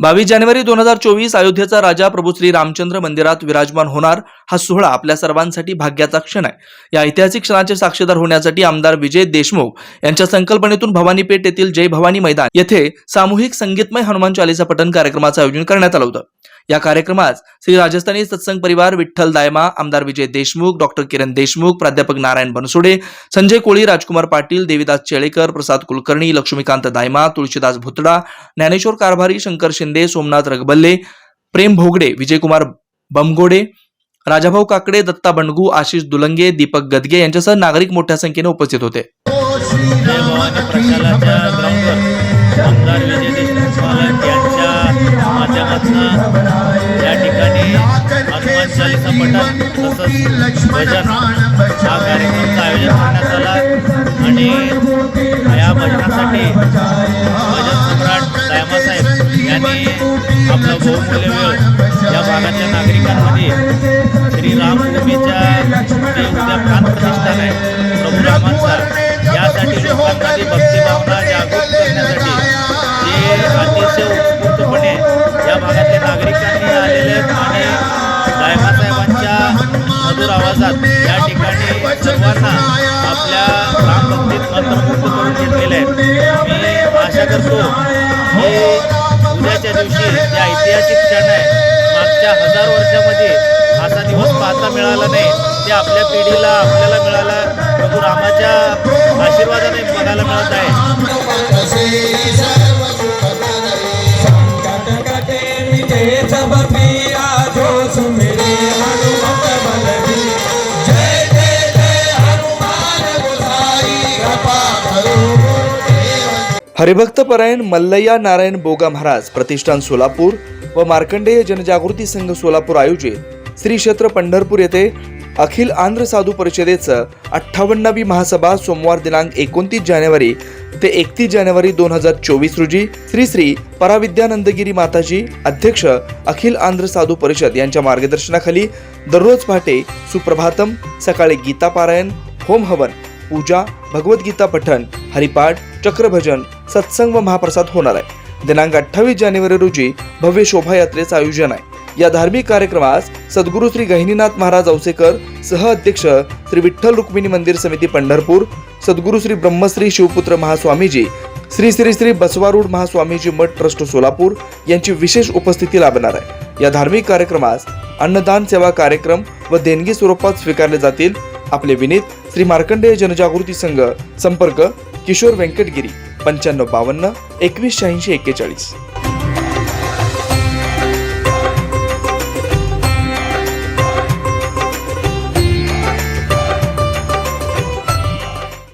बावीस जानेवारी दोन हजार चोवीस अयोध्येचा राजा प्रभू श्री रामचंद्र मंदिरात विराजमान होणार हा सोहळा आपल्या सर्वांसाठी भाग्याचा क्षण आहे. या ऐतिहासिक क्षणाचे साक्षीदार होण्यासाठी आमदार विजय देशमुख यांच्या संकल्पनेतून भवानीपेठ येथील जय भवानी मैदान येथे सामूहिक संगीतमय हनुमान चालीसा पठण कार्यक्रमाचं आयोजन करण्यात आलं होतं. या कार्यक्रमात श्री राजस्थानी सत्संग परिवार विठ्ठल दायमा आमदार विजय देशमुख डॉक्टर किरण देशमुख प्राध्यापक नारायण बनसोडे संजय कोळी राजकुमार पाटील देवीदास चेळेकर प्रसाद कुलकर्णी लक्ष्मीकांत दायमा तुळशीदास भुतडा ज्ञानेश्वर कारभारी शंकर शिंदे सोमनाथ रगबल्ले प्रेम भोगडे विजयकुमार बमगोडे राजाभाऊ काकडे दत्ता बंडगू आशिष दुलंगे दीपक गदगे यांच्यासह नागरिक मोठ्या संख्येने उपस्थित होते या ठिकाणी हनुमान चालीसा पठण तसंच हा कार्यक्रमाचं आयोजन करण्यात आला? आणि या भजनासाठी भजन सम्राट दायमासाहेब यांनी आपला बहुमूल्य वेळ या भागातल्या नागरिकांमध्ये श्रीरामभूमीच्या मधुर आवाजात या ठिकाणी सर्वांना आपल्या रामभक्तीत मंत्रमुग्ध करून घेतलेले आहे. मी आशा करतो हे उद्याच्या दिवशी जे ऐतिहासिक क्षण आहे. मागच्या हजार वर्षामध्ये असा दिवस पाहता मिळाला नाही. ते आपल्या पिढीला आपल्याला मिळाला. प्रभू रामाच्या आशीर्वादाने बघायला मिळत आहे. हरिभक्त परायण मल्लय्या नारायण बोगा महाराज प्रतिष्ठान सोलापूर व मार्कंडेय जनजागृती संघ सोलापूर आयोजित श्री क्षेत्र पंढरपूर येथे अखिल आंध्र साधू परिषदेचं अठ्ठावन्नावी महासभा सोमवार दिनांक एकोणतीस जानेवारी ते एकतीस जानेवारी दोन हजार चोवीस रोजी श्री श्री पराविद्यानंदगिरी माताजी अध्यक्ष अखिल आंध्र साधू परिषद यांच्या मार्गदर्शनाखाली दररोज पहाटे सुप्रभातम सकाळी गीता पारायण होम हवन पूजा भगवद्गीता पठण हरिपाठ चक्रभजन सत्संग व महाप्रसाद होणार आहे. दिनांक अठ्ठावीस जानेवारी रोजी भव्य शोभायात्रेचं आयोजन आहे. या धार्मिक कार्यक्रमास सद्गुरू श्री गहिनीनाथ महाराज औसेकर सह अध्यक्ष श्री विठ्ठल रुक्मिणी मंदिर समिती पंढरपूर सद्गुरू श्री ब्रह्मश्री शिवपुत्र महास्वामीजी श्री श्री श्री बसवारूढ महास्वामीजी मठ ट्रस्ट सोलापूर यांची विशेष उपस्थिती लाभणार आहे. या धार्मिक कार्यक्रमास अन्नदान सेवा कार्यक्रम व देणगी स्वरूपात स्वीकारले जातील. आपले विनीत श्री मार्कंडेय जनजागृती संघ संपर्क किशोर व्यंकटगिरी पंच्याण्णव बावन्न एकवीस शहाऐंशी एक्केचाळीस.